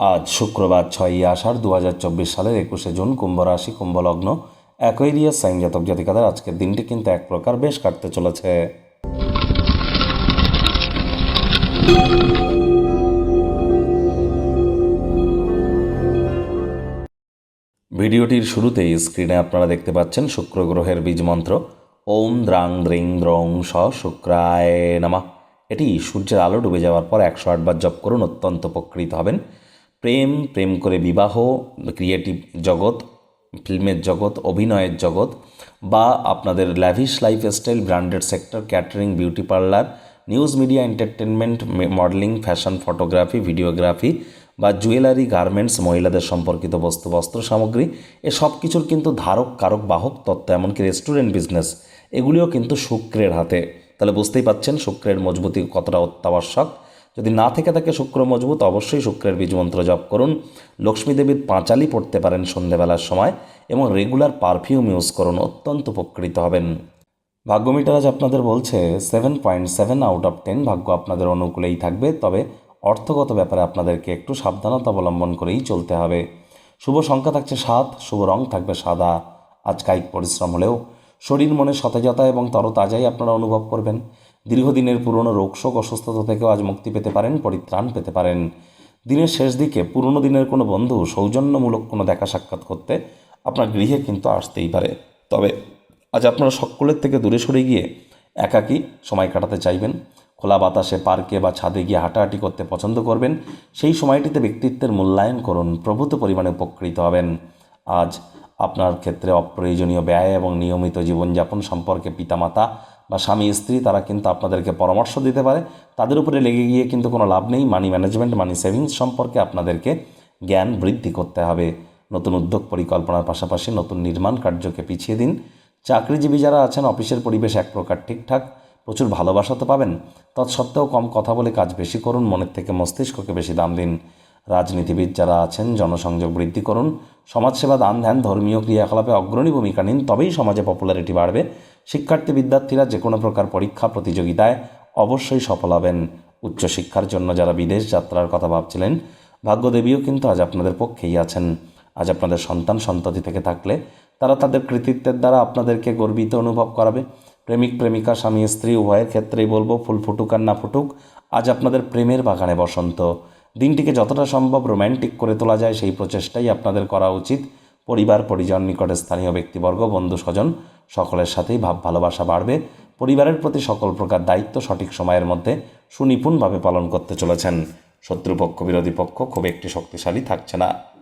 আজ শুক্রবার ছয়ই আষাঢ় দু হাজার চব্বিশ সালের একুশে জুন কুম্ভ রাশি কুম্ভলগ্ন অ্যাকোয়েরিয়াস সাইন জাতক জাতিকাদের আজকের দিনটি কিন্তু এক প্রকার বেশ কাটতে চলেছে। ভিডিওটির শুরুতেই স্ক্রিনে আপনারা দেখতে পাচ্ছেন শুক্র গ্রহের বীজ মন্ত্র। ওম দ্রাং দ্রিং দ্রং স শুক্রায় নামা। এটি সূর্যের আলো ডুবে যাওয়ার পর একশো আটবার জপ করুন, অত্যন্ত উপকৃত হবেন। প্রেম প্রেম করে বিবাহ ক্রিয়েটিভ জগৎ ফিল্মের জগৎ, অভিনয়ের জগৎ, বা আপনাদের lavish lifestyle branded sector catering beauty parlour news media entertainment modelling fashion photography videography বা জুয়েলারি গার্মেন্টস মহিলাদের সম্পর্কিত বস্তু, বস্ত্র সামগ্রী, এ সব কিছুর কিন্তু ধারক, কারক, বাহক, তত্ত্ব, এমনকি রেস্টুরেন্ট বিজনেস এগুলিও কিন্তু শুক্রের হাতে। তাহলে বুঝতেই পাচ্ছেন শুক্রের মজবুতি কতটা অত্যাবশ্যক। যদি না থেকে থাকে শুক্র মজবুত, অবশ্যই শুক্রের বীজ মন্ত্র জপ করুন। লক্ষ্মী দেবীর পাঁচালি পড়তে পারেন সন্ধেবেলার সময় এবং রেগুলার পারফিউম ইউজ করুন, অত্যন্ত উপকৃত হবেন। ভাগ্য মিটার আজ আপনাদের বলছে seven point seven out of ten ভাগ্য আপনাদের অনুকূলেই থাকবে, তবে অর্থগত ব্যাপারে আপনাদেরকে একটু সাবধানতা অবলম্বন করেই চলতে হবে। শুভ সংখ্যা থাকছে সাত, শুভ রং থাকবে সাদা। আজ কায়িক পরিশ্রম হলেও শরীর মনে সতেজতা এবং তরতাজাই আপনারা অনুভব করবেন। দীর্ঘদিনের পুরনো রোগশোক অসুস্থতা থেকেও আজ মুক্তি পেতে পারেন, পরিত্রাণ পেতে পারেন। দিনের শেষ দিকে পুরনো দিনের কোনো বন্ধু সৌজন্যমূলক কোনো দেখা সাক্ষাৎ করতে আপনার গৃহে কিন্তু আসতেই পারে। তবে আজ আপনারা সকলের থেকে দূরে সরে গিয়ে একাকী সময় কাটাতে চাইবেন। খোলা বাতাসে পার্কে বা ছাদে গিয়ে হাঁটাহাঁটি করতে পছন্দ করবেন। সেই সময়টিতে ব্যক্তিত্বের মূল্যায়ন করুন, প্রভূত পরিমাণে উপকৃত হবেন। আজ আপনার ক্ষেত্রে অপ্রয়োজনীয় ব্যয় এবং নিয়মিত জীবনযাপন সম্পর্কে পিতামাতা বা স্বামী, স্ত্রী, তারা কিন্তু আপনাদেরকে পরামর্শ দিতে পারে। তাদের উপরে লেগে গিয়ে কিন্তু কোনো লাভ নেই। মানি ম্যানেজমেন্ট মানি সেভিংস সম্পর্কে আপনাদেরকে জ্ঞান বৃদ্ধি করতে হবে। নতুন উদ্যোগ পরিকল্পনার পাশাপাশি নতুন নির্মাণ কার্যকে পিছিয়ে দিন। চাকরিজীবী যারা আছেন, অফিসের পরিবেশ এক প্রকার ঠিকঠাক। প্রচুর ভালোবাসা তো পাবেন। তৎসত্ত্বেও কম কথা বলে কাজ বেশি করুন। মনের থেকে মস্তিষ্ককে বেশি দাম দিন। রাজনীতিবিদ যারা আছেন, জনসংযোগ বৃদ্ধি করুন। সমাজসেবা দান, ধ্যান, ধর্মীয় ক্রিয়াকলাপে অগ্রণী ভূমিকা নিন, তবেই সমাজে পপুলারিটি বাড়বে। শিক্ষার্থী বিদ্যার্থীরা যে কোনো প্রকার পরীক্ষা, প্রতিযোগিতায় অবশ্যই সফল হবেন। উচ্চশিক্ষার জন্য যারা বিদেশ যাত্রার কথা ভাবছিলেন, ভাগ্যদেবীও কিন্তু আজ আপনাদের পক্ষেই আছেন। আজ আপনাদের সন্তান, সন্ততি থেকে থাকলে তারা তাদের কৃতিত্বের দ্বারা আপনাদেরকে গর্বিত অনুভব করাবে। প্রেমিক, প্রেমিকা, স্বামী, স্ত্রী, উভয়ের ক্ষেত্রেই বলব, ফুল ফুটুক আর না ফুটুক, আজ আপনাদের প্রেমের বাগানে বসন্ত। দিনটিকে যতটা সম্ভব রোম্যান্টিক করে তোলা যায় সেই প্রচেষ্টাই আপনাদের করা উচিত। পরিবার, পরিজন, নিকটে স্থানীয় ব্যক্তিবর্গ, বন্ধু, স্বজন, সকলের সাথেই ভাব, ভালোবাসা বাড়বে। পরিবারের প্রতি সকল প্রকার দায়িত্ব সঠিক সময়ের মধ্যে সুনিপুণভাবে পালন করতে চলেছেন। শত্রুপক্ষ, বিরোধী পক্ষ খুব একটি শক্তিশালী থাকছে না।